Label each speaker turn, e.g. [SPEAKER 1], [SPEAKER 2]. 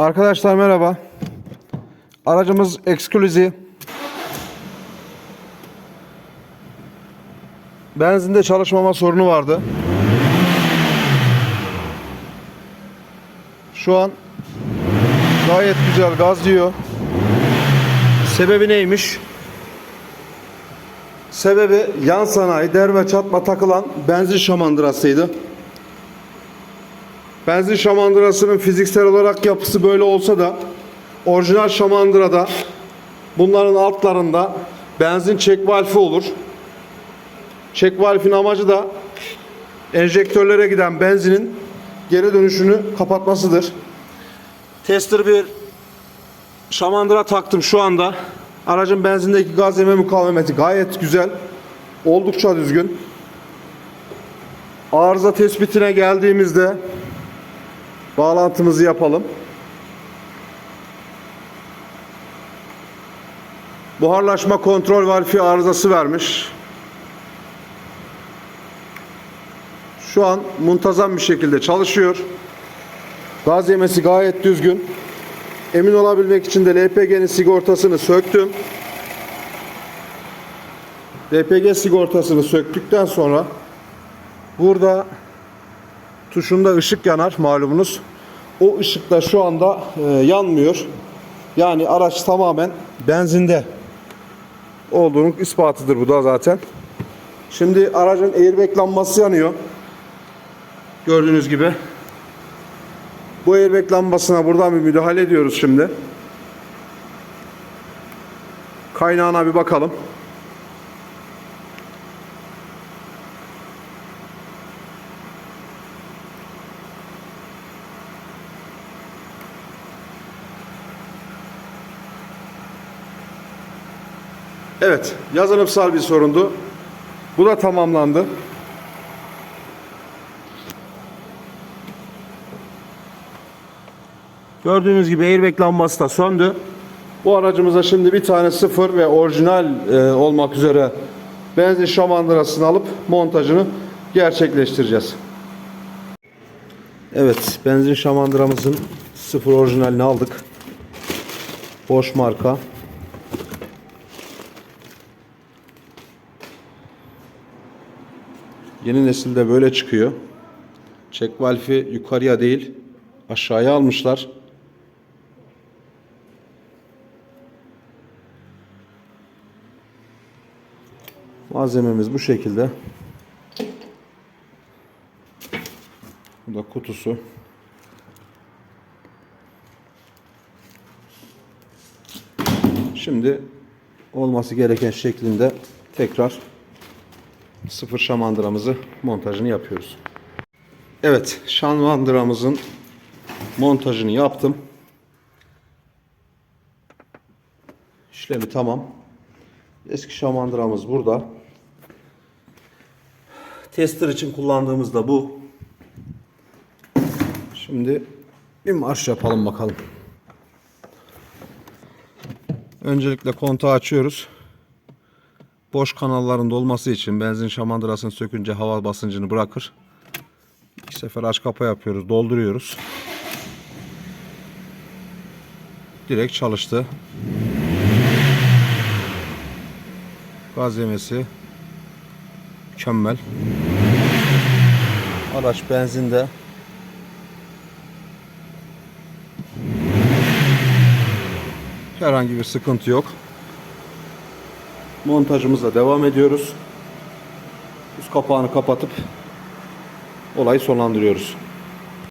[SPEAKER 1] Arkadaşlar merhaba. Aracımız Exclusive. Benzinde çalışmama sorunu vardı. Şu an gayet güzel gaz diyor. Sebebi neymiş? Sebebi yan sanayi derme çatma takılan benzin şamandırasıydı. Benzin şamandırasının fiziksel olarak yapısı böyle olsa da orijinal şamandırada bunların altlarında benzin çek valfi olur. Çek valfin amacı da enjektörlere giden benzinin geri dönüşünü kapatmasıdır. Tester bir şamandıra taktım şu anda. Aracın benzindeki gaz yeme mukavemeti gayet güzel. Oldukça düzgün. Arıza tespitine geldiğimizde bağlantımızı yapalım. Buharlaşma kontrol valfi arızası vermiş. Şu an muntazam bir şekilde çalışıyor. Gaz yemesi gayet düzgün. Emin olabilmek için de LPG'nin sigortasını söktüm. LPG sigortasını söktükten sonra burada tuşunda ışık yanar malumunuz. O ışık da şu anda e, yanmıyor. Yani araç tamamen benzinde olduğunun ispatıdır bu da zaten. Şimdi aracın airbag lambası yanıyor. Gördüğünüz gibi. Bu airbag lambasına buradan bir müdahale ediyoruz şimdi. Kaynağına bir bakalım. Evet, yazılımsal bir sorundu. Bu da tamamlandı. Gördüğünüz gibi airbag lambası da söndü. Bu aracımıza şimdi bir tane sıfır ve orijinal e, olmak üzere benzin şamandırasını alıp montajını gerçekleştireceğiz. Evet, benzin şamandıramızın sıfır orijinalini aldık. Boş marka. Yeni nesilde böyle çıkıyor. Çek valfi yukarıya değil aşağıya almışlar. Malzememiz bu şekilde. Bu da kutusu. Şimdi olması gereken şeklinde tekrar sıfır şamandıramızı montajını yapıyoruz. Evet, şamandıramızın montajını yaptım. İşlemi tamam. Eski şamandıramız burada. Tester için kullandığımız da bu. Şimdi bir marş yapalım bakalım. Öncelikle kontağı açıyoruz. Boş kanalların dolması için benzin şamandırasını sökünce hava basıncını bırakır. İki sefer aç kapa yapıyoruz, dolduruyoruz. Direkt çalıştı. Gaz yemesi mükemmel. Araç benzinde. Herhangi bir sıkıntı yok. Montajımıza devam ediyoruz. Üst kapağını kapatıp olayı sonlandırıyoruz.